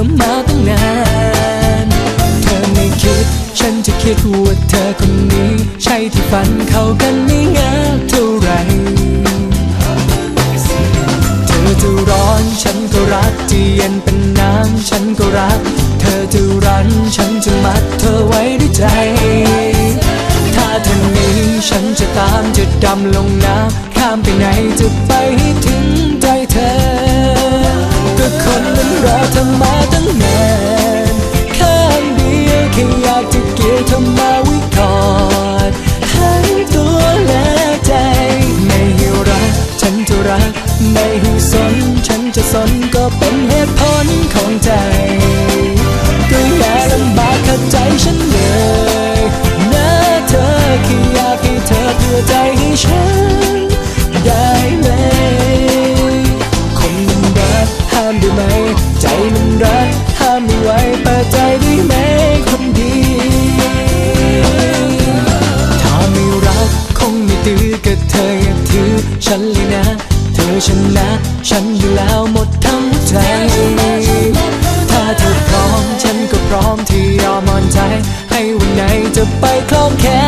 ธอมาตั้งนาน เธอไม่คิด ฉันจะคิดว่าเธอคนนี้ ใช่ที่ฝันเข้ากันไม่ง่ายเท่าไร เธอจะร้อนฉันก็รักจะเย็นเป็นน้ำฉันก็รัก เธอจะรันฉันจะมัดเธอไว้ด้วยใจ ถ้าเธอนีฉันจะตามจะดำลงน้ำข้ามไปไหนจะไปถึงใจเธอ ก็คนนั้นรอเธอมา เป็นเหตุผลของใจ ก็อย่าลำบากขัดใจฉันเลยนะเธอแค่อยากให้เธอเพื่อใจให้ฉัน ได้ไหม คนมันรักห้ามได้ไหม ใจมันรักห้ามไม่ไหวเปิดใจได้ไหมคนดี ถ้าไม่รักคงไม่ตื้อกับเธออย่าถือฉันเลยนะ เธอชนะฉันอยู่ หมดทั้งใจ ถ้าเธอพร้อมฉันก็พร้อมที่ยอมอ่อนใจ ให้วันไหนจะไปคล้องแขน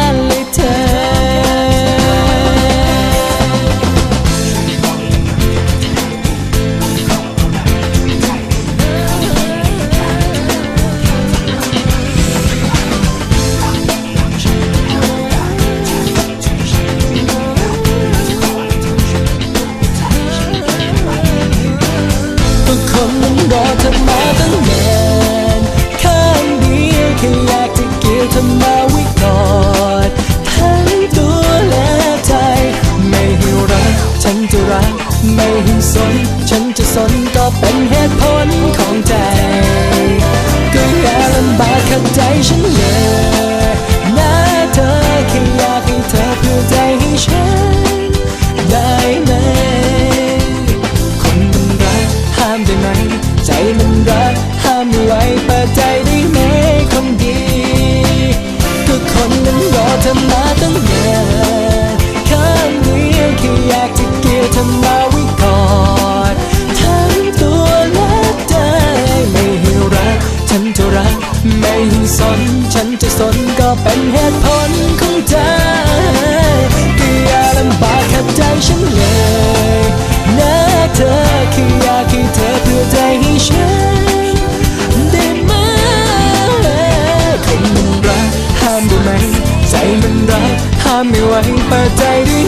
ก็คนมันรอเธอมาตั้งนานข้างเดียวแค่อยากจะเกี่ยวเธอมาไวิกอดทั้งตัวและใจ ไม่ให้รักฉันจะรัก ไม่ให้สน ฉันจะสนก็เป็นเหตุผลของใจ ก็อย่าลำบากขัดใจฉัน จะเกี่ยวเธอมาไวิกอดทั้งตัวและใจไม่ให้รัก ฉันจะรัก ไม่ให้สน ฉันจะสนก็เป็นเหตุผลของใจก็อย่าลำบากขัดใจฉันเลยนะเธอแค่อยากให้เธอเพื่อใจให้ฉันได้ไหมคนมันรักห้ามได้ไหม ใจมันรักห้ามไม่ไหวเปิดใจได้